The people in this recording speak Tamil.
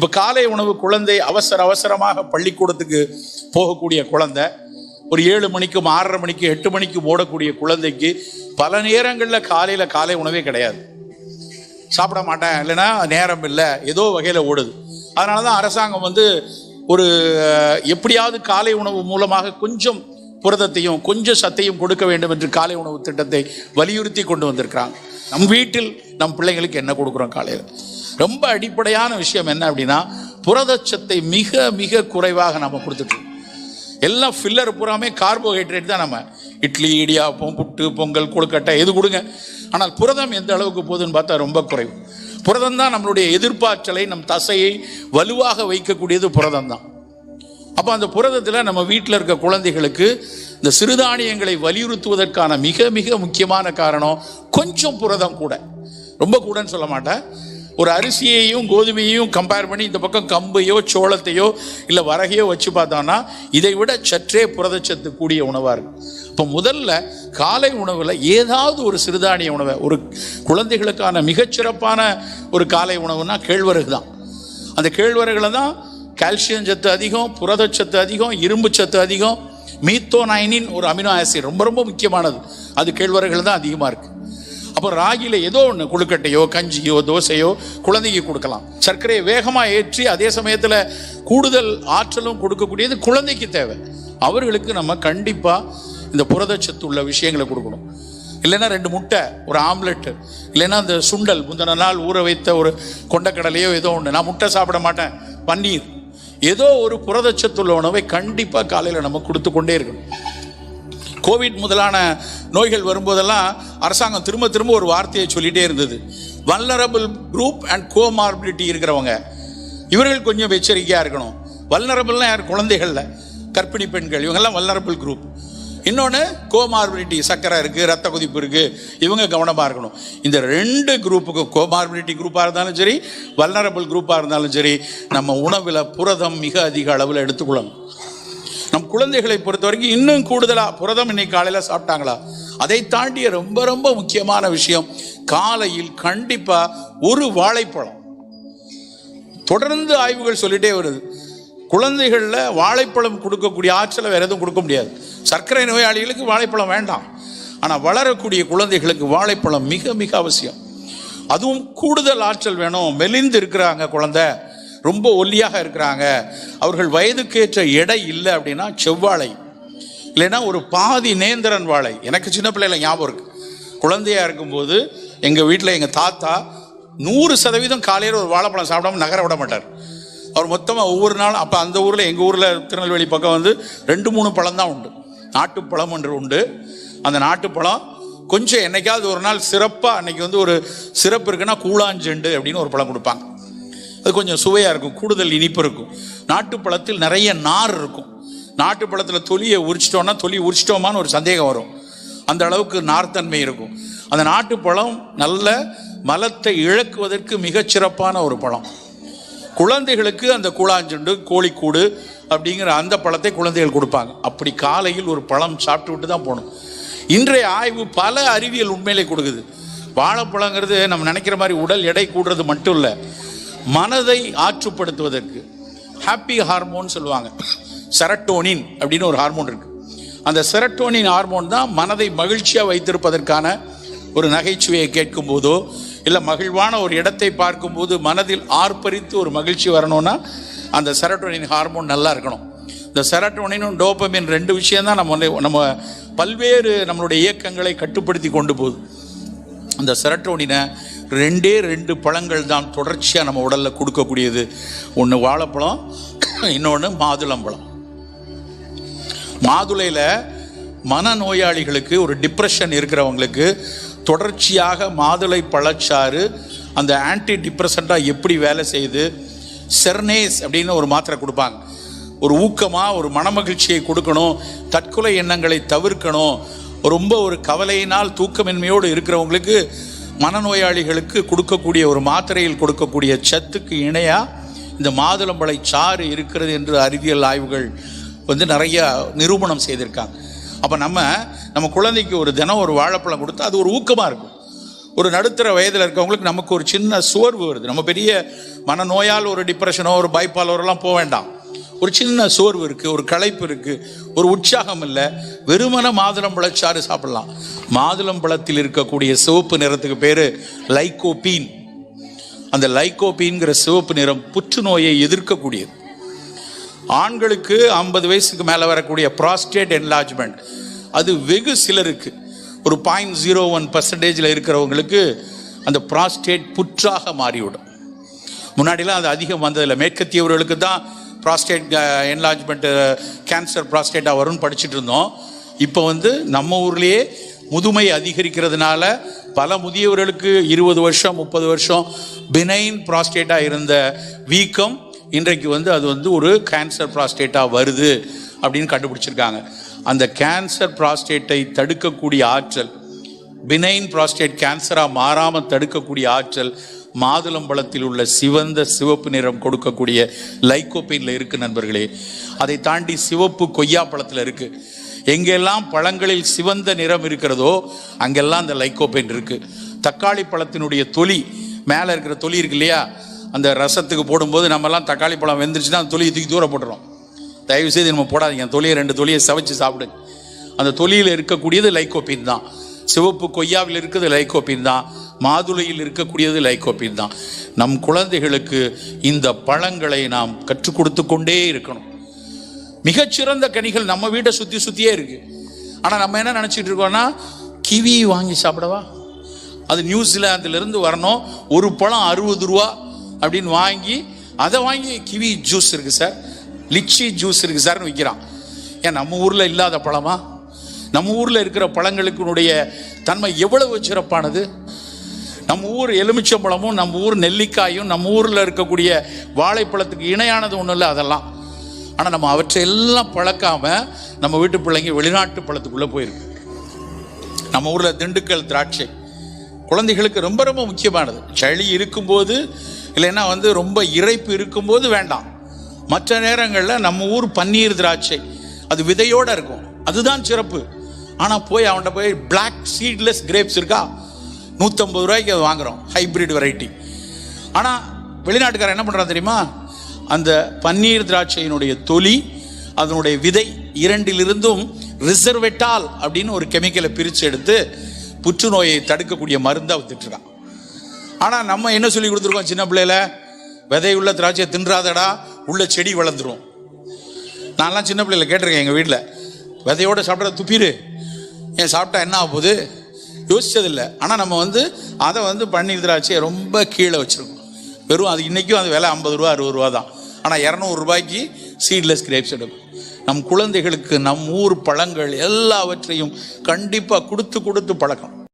இப்போ காலை உணவு குழந்தை அவசர அவசரமாக பள்ளிக்கூடத்துக்கு போகக்கூடிய குழந்தை ஒரு ஏழு மணிக்கும் ஆறரை மணிக்கு எட்டு மணிக்கு ஓடக்கூடிய குழந்தைக்கு பல நேரங்களில் காலையில் காலை உணவே கிடையாது. சாப்பிட மாட்டேன் இல்லைன்னா நேரம் இல்லை ஏதோ வகையில் ஓடுது. அதனால தான் அரசாங்கம் வந்து ஒரு எப்படியாவது காலை உணவு மூலமாக கொஞ்சம் புரதத்தையும் கொஞ்சம் சத்தையும் கொடுக்க வேண்டும் என்று காலை உணவு திட்டத்தை வலியுறுத்தி கொண்டு வந்திருக்கிறாங்க. நம் வீட்டில் நம் பிள்ளைங்களுக்கு என்ன கொடுக்குறோம் காலையில்? ரொம்ப அடிப்படையான விஷயம் என்ன அப்படின்னா புரதச்சத்தை மிக மிக குறைவாக நம்ம கொடுத்துட்ருக்கோம். எல்லாம் ஃபில்லர் பூராமே கார்போஹைட்ரேட் தான் நம்ம. இட்லி இடியாப்பம் புட்டு பொங்கல் கொழுக்கட்டை எது கொடுங்க. ஆனால் புரதம் எந்த அளவுக்கு போகுதுன்னு பார்த்தா ரொம்ப குறைவு. புரதம் தான் நம்மளுடைய எதிர்பார்ச்சலை நம் தசையை வலுவாக வைக்கக்கூடியது புரதம் தான். அப்போ அந்த புரதத்தில் நம்ம வீட்டில் இருக்க குழந்தைகளுக்கு இந்த சிறுதானியங்களை வலியுறுத்துவதற்கான மிக மிக முக்கியமான காரணம் கொஞ்சம் புரதம் கூட. ரொம்ப கூடன்னு சொல்ல மாட்டேன். ஒரு அரிசியையும் கோதுமையையும் கம்பேர் பண்ணி இந்த பக்கம் கம்பையோ சோளத்தையோ இல்லை வரகையோ வச்சு பார்த்தோம்னா இதை விட சற்றே புரதச்சத்து கூடிய உணவாக இருக்கும் இப்போ முதல்ல காலை உணவில் ஏதாவது ஒரு சிறுதானிய உணவை ஒரு குழந்தைகளுக்கான மிகச்சிறப்பான ஒரு காலை உணவுனா கேழ்வரகு தான். அந்த கேழ்வரகுல தான் கால்சியம் சத்து அதிகம் புரதச்சத்து அதிகம் இரும்பு சத்து அதிகம் மீத்தோனைனின் ஒரு அமினோ ஆசிட் ரொம்ப ரொம்ப முக்கியமானது. அது கேழ்வரகுல தான் அதிகமாக இருக்குது அப்போ ராகியில் ஏதோ ஒன்று கொழுக்கட்டையோ கஞ்சியோ தோசையோ குழந்தைக்கு கொடுக்கலாம். சர்க்கரையை வேகமாக ஏற்றி அதே சமயத்தில் கூடுதல் ஆற்றலும் கொடுக்கக்கூடியது குழந்தைக்கு தேவை. அவர்களுக்கு நம்ம கண்டிப்பாக இந்த புரதச்சத்து உள்ள விஷயங்களை கொடுக்கணும். இல்லைன்னா ரெண்டு முட்டை ஒரு ஆம்லெட்டு இல்லைன்னா அந்த சுண்டல் முந்தின நாள் ஊற வைத்த ஒரு கொண்டக்கடலையோ ஏதோ ஒன்று நான் முட்டை சாப்பிட மாட்டேன் பன்னீர். ஏதோ ஒரு புரதச்சத்துள்ள உணவை கண்டிப்பாக காலையில் நம்ம கொடுத்து கொண்டே இருக்கணும். கோவிட் முதலான நோய்கள் வரும்போதெல்லாம் அரசாங்கம் திரும்ப திரும்ப ஒரு வார்த்தையை சொல்லிட்டே இருந்தது. வல்னரபிள் குரூப் அண்ட் கோமார்பிலிட்டி இருக்கிறவங்க. இவர்கள் கொஞ்சம் எச்சரிக்கையாக இருக்கணும். வல்னரபிள்னா யார்? குழந்தைகள்ல. கர்ப்பிணி பெண்கள். இவங்கெல்லாம் வல்னரபிள் குரூப் இன்னொன்று கோமார்பிலிட்டி சக்கரை இருக்குது ரத்த கொதிப்பு இருக்குது இவங்க கவனமாக இருக்கணும். இந்த ரெண்டு குரூப்புக்கும் கோமார்பிலிட்டி குரூப்பாக இருந்தாலும் சரி வல்னரபிள் குரூப்பாக இருந்தாலும் சரி நம்ம உணவில் புரதம் மிக அதிக அளவில் எடுத்துக்கொள்ளணும். நம் குழந்தைகளை பொறுத்த வரைக்கும் இன்னும் கூடுதலாக புரதம் இன்னைக்கு காலையில் சாப்பிட்டாங்களா? அதை தாண்டிய ரொம்ப ரொம்ப முக்கியமான விஷயம் காலையில் கண்டிப்பாக ஒரு வாழைப்பழம். தொடர்ந்து ஆய்வுகள் சொல்லிட்டே வருது. குழந்தைகளில் வாழைப்பழம் கொடுக்கக்கூடிய ஆற்றலை வேறு எதுவும் கொடுக்க முடியாது. சர்க்கரை நோயாளிகளுக்கு வாழைப்பழம் வேண்டாம். ஆனால் வளரக்கூடிய குழந்தைகளுக்கு வாழைப்பழம் மிக மிக அவசியம். அதுவும் கூடுதல் ஆற்றல் வேணும். மெலிந்து இருக்கிறாங்க குழந்தை. ரொம்ப ஒல்லியாக இருக்கிறாங்க. அவர்கள் வயதுக்கேற்ற எடை இல்லை அப்படின்னா செவ்வாழை. இல்லைன்னா ஒரு பாதி நேந்திரன் வாழை. எனக்கு சின்ன பிள்ளைல ஞாபகம் இருக்கு. குழந்தையா இருக்கும்போது எங்கள் வீட்டில் எங்கள் தாத்தா நூறு சதவீதம் காலையில் ஒரு வாழைப்பழம் சாப்பிடாம நகர விட மாட்டார். அவர் மொத்தமாக ஒவ்வொரு நாளும் அப்போ அந்த ஊரில் எங்கள் ஊரில் திருநெல்வேலி பக்கம் வந்து ரெண்டு மூணு பழம் தான் உண்டு. நாட்டுப்பழம் ஒன்று உண்டு. அந்த நாட்டுப்பழம் கொஞ்சம் என்னைக்காவது ஒரு நாள் சிறப்பாக அன்னைக்கு வந்து ஒரு சிறப்பு இருக்குன்னா கூழாஞ்செண்டு அப்படின்னு ஒரு பழம் கொடுப்பாங்க. அது கொஞ்சம் சுவையாக இருக்கும் கூடுதல் இனிப்பு இருக்கும். நாட்டுப்பழத்தில் நிறைய நார் இருக்கும். நாட்டுப்பழத்தில் தொலியை உரிச்சிட்டோம்னா தொலி உரிச்சிட்டோமான்னு ஒரு சந்தேகம் வரும். அந்த அளவுக்கு நார்த்தன்மை இருக்கும். அந்த நாட்டுப்பழம் நல்ல மலத்தை இழக்குவதற்கு மிகச்சிறப்பான ஒரு பழம். குழந்தைகளுக்கு அந்த கூழாஞ்செண்டு கோழிக்கூடு அப்படிங்கிற அந்த பழத்தை குழந்தைகள் கொடுப்பாங்க. அப்படி காலையில் ஒரு பழம் சாப்பிட்டு விட்டு தான் போகணும். இன்றைய ஆய்வு பல அறிவியல் உண்மையிலே கொடுக்குது. வாழைப்பழங்கிறது நம்ம நினைக்கிற மாதிரி உடல் எடை கூடுறது மட்டும் இல்லை. மனதை ஆற்றுப்படுத்துவதற்கு ஹாப்பி ஹார்மோன் சொல்லுவாங்க. செரட்டோனின் அப்படின்னு ஒரு ஹார்மோன் இருக்கு. அந்த செரட்டோனின் ஹார்மோன் தான் மனதை மகிழ்ச்சியாக வைத்திருப்பதற்கான ஒரு நகைச்சுவையை கேட்கும் போதோ இல்லை மகிழ்வான ஒரு இடத்தை பார்க்கும்போது மனதில் ஆர்ப்பரித்து ஒரு மகிழ்ச்சி வரணும்னா அந்த செரட்டோனின் ஹார்மோன் நல்லா இருக்கணும். இந்த செரட்டோனினும் டோப்பமின் ரெண்டு விஷயம் தான் நம்ம வந்து- நம்ம பல்வேறு நம்மளுடைய இயக்கங்களை கட்டுப்படுத்தி கொண்டு போகுது. அந்த செரட்டோனினை ரெண்டே ரெண்டு பழங்கள் தான் தொடர்ச்சியாக நம்ம உடலில் கொடுக்கக்கூடியது. ஒன்று வாழைப்பழம் இன்னொன்று மாதுளம்பழம் மாதுளையில் மனநோயாளிகளுக்கு ஒரு டிப்ரெஷன் இருக்கிறவங்களுக்கு தொடர்ச்சியாக மாதுளை பழச்சாறு அந்த ஆன்டி டிப்ரெசண்ட்டாக எப்படி வேலை செய்யுது செர்னேஸ் அப்படின்னு ஒரு மாத்திரை கொடுப்பாங்க. ஒரு ஊக்கமாக ஒரு மனமகிழ்ச்சியை கொடுக்கணும் தற்கொலை எண்ணங்களை தவிர்க்கணும் ரொம்ப ஒரு கவலையினால் தூக்கமின்மையோடு இருக்கிறவங்களுக்கு மனநோயாளிகளுக்கு கொடுக்கக்கூடிய ஒரு மாத்திரையில் கொடுக்கக்கூடிய சத்துக்கு இணையாக இந்த மாதுளம்பழை சாறு இருக்கிறது என்று அறிவியல் ஆய்வுகள் வந்து நிறைய நிரூபணம் செய்திருக்காங்க. அப்போ நம்ம நம்ம குழந்தைக்கு ஒரு தினம் ஒரு வாழைப்பழம் கொடுத்தா அது ஒரு ஊக்கமாக இருக்கும். ஒரு நடுத்தர வயதில் இருக்கவங்களுக்கு நமக்கு ஒரு சின்ன சோர்வு வருது. நம்ம பெரிய மனநோயால் ஒரு டிப்ரெஷனோ ஒரு பைப்பாலோரெல்லாம் போக வேண்டாம். ஒரு சின்ன சோர்வு இருக்குது ஒரு களைப்பு இருக்குது ஒரு உற்சாகம் இல்லை. வெறுமன மாதுளம்பழச்சாறு சாப்பிடலாம். மாதுளம்பழத்தில் இருக்கக்கூடிய சிவப்பு நிறத்துக்கு பேர் லைகோபீன். அந்த லைகோபீன்கிற சிவப்பு நிறம் புற்றுநோயை எதிர்க்கக்கூடியது. ஆண்களுக்கு ஐம்பது வயசுக்கு மேலே வரக்கூடிய ப்ராஸ்டேட் என்லார்ஜ்மெண்ட் அது வெகு சிலருக்கு. ஒரு பாயிண்ட் ஜீரோ ஒன் பர்சன்டேஜில் இருக்கிறவங்களுக்கு அந்த ப்ராஸ்டேட் புற்றாக மாறிவிடும். முன்னாடிலாம் அது அதிகம் வந்ததில்லை. மேற்கத்தியவர்களுக்கு தான் ப்ராஸ்டேட் என்லார்ஜ்மெண்ட்டு கேன்சர் ப்ராஸ்டேட்டாக வரும்னு படிச்சுட்டு இருந்தோம். இப்போ வந்து நம்ம ஊர்லேயே முதுமை அதிகரிக்கிறதுனால பல முதியவர்களுக்கு இருபது வருஷம் முப்பது வருஷம் பினைன் ப்ராஸ்டேட்டாக இருந்த வீக்கம் இன்றைக்கு வந்து அது வந்து ஒரு கேன்சர் ப்ராஸ்டேட்டாக வருது அப்படின்னு கண்டுபிடிச்சிருக்காங்க. அந்த கேன்சர் ப்ராஸ்டேட்டை தடுக்கக்கூடிய ஆற்றல் பினைன் ப்ராஸ்டேட் கேன்சராக மாறாமல் தடுக்கக்கூடிய ஆற்றல் மாதுளம்பழத்தில் உள்ள சிவந்த சிவப்பு நிறம் கொடுக்கக்கூடிய லைக்கோப்பைனில் இருக்கு நண்பர்களே. அதை தாண்டி சிவப்பு கொய்யா பழத்தில் இருக்கு. எங்கெல்லாம் பழங்களில் சிவந்த நிறம் இருக்கிறதோ அங்கெல்லாம் அந்த லைக்கோப்பைன் இருக்கு. தக்காளி பழத்தினுடைய தொலி மேலே இருக்கிற தொலி இருக்கு இல்லையா? அந்த ரசத்துக்கு போடும்போது நம்மலாம் தக்காளி பழம் வெந்துருச்சுன்னா அந்த தொலியை தூக்கி தூரம் போட்டுறோம். தயவுசெய்து நம்ம போடாதீங்க. தொலியை ரெண்டு தொலியை சவைச்சு சாப்பிடுங்க அந்த தொலியில் இருக்கக்கூடியது லைக்கோப்பின் தான். சிவப்பு கொய்யாவில் இருக்கிறது லைகோபின் தான். மாதுளையில் இருக்கக்கூடியது லைகோபின் தான். நம் குழந்தைகளுக்கு இந்த பழங்களை நாம் கற்றுக் கொடுத்து கொண்டே இருக்கணும். மிகச்சிறந்த கனிகள் நம்ம வீட்டை சுற்றி சுற்றியே இருக்குது ஆனால் நம்ம என்ன நினச்சிட்டு இருக்கோம்னா கிவி வாங்கி சாப்பிடவா? அது நியூசிலாந்துலேருந்து வரணும். ஒரு பழம் அறுபது ரூபா அப்படின்னு வாங்கி அதை வாங்கி கிவி ஜூஸ் இருக்குது சார். லிச்சி ஜூஸ் இருக்குது சார்னு விற்கிறான் ஏன் நம்ம ஊரில் இல்லாத பழமா? நம்ம ஊரில் இருக்கிற பழங்களுக்குனுடைய தன்மை எவ்வளவு சிறப்பானது? நம்ம ஊர் எலுமிச்சம்பழமும் நம்ம ஊர் நெல்லிக்காயும் நம்ம ஊரில் இருக்கக்கூடிய வாழைப்பழத்துக்கு இணையானது ஒன்றும் இல்லை அதெல்லாம். ஆனால் நம்ம அவற்றை எல்லாம் பழக்காம நம்ம வீட்டு பிள்ளைங்க வெளிநாட்டு பழத்துக்குள்ளே போயிருக்கு. நம்ம ஊரில் திண்டுக்கல் திராட்சை. குழந்தைகளுக்கு ரொம்ப ரொம்ப முக்கியமானது. சளி இருக்கும்போது இல்லைன்னா வந்து ரொம்ப இறைப்பு இருக்கும்போது வேண்டாம். மற்ற நேரங்களில் நம்ம ஊர் பன்னீர் திராட்சை. அது விதையோடு இருக்கும். அதுதான் சிறப்பு. ஆனால் போய் அவன்கிட்ட போய் பிளாக் சீட்லெஸ் கிரேப்ஸ் இருக்கா? நூற்றம்பது ரூபாய்க்கு அது வாங்குகிறோம் ஹைப்ரிட் வெரைட்டி ஆனால் வெளிநாட்டுக்காரன் என்ன பண்ணுறான் தெரியுமா? அந்த பன்னீர் திராட்சையினுடைய தொலி அதனுடைய விதை இரண்டிலிருந்தும் ரிசர்வெட்டால் அப்படின்னு ஒரு கெமிக்கலை பிரித்து எடுத்து புற்றுநோயை தடுக்கக்கூடிய மருந்தை வித்துட்ருக்கான் ஆனால் நம்ம என்ன சொல்லி கொடுத்துருக்கோம் சின்ன பிள்ளையில? விதையுள்ள திராட்சையை தின்றாதடா உள்ள செடி வளர்ந்துரும். நான்லாம் சின்ன பிள்ளையில கேட்டிருக்கேன் எங்கள் வீட்டில் விதையோட சாப்பிட்ற துப்பிடு. ஏன் சாப்பிட்டா என்ன ஆகுது போகுது? யோசிச்சதில்லை. ஆனால் நம்ம வந்து அதை வந்து பன்னீர் திராட்சையை ரொம்ப கீழே வச்சுருக்கோம். வெறும் அது இன்றைக்கும் அது விலை ஐம்பது ரூபா அறுபது ரூபா தான். ஆனால் இரநூறுபாய்க்கு சீட்லெஸ் கிரேப்ஸ் எடுக்கும் நம் குழந்தைகளுக்கு நம் ஊர் பழங்கள் எல்லாவற்றையும் கண்டிப்பாக கொடுத்து கொடுத்து பழக்கம்.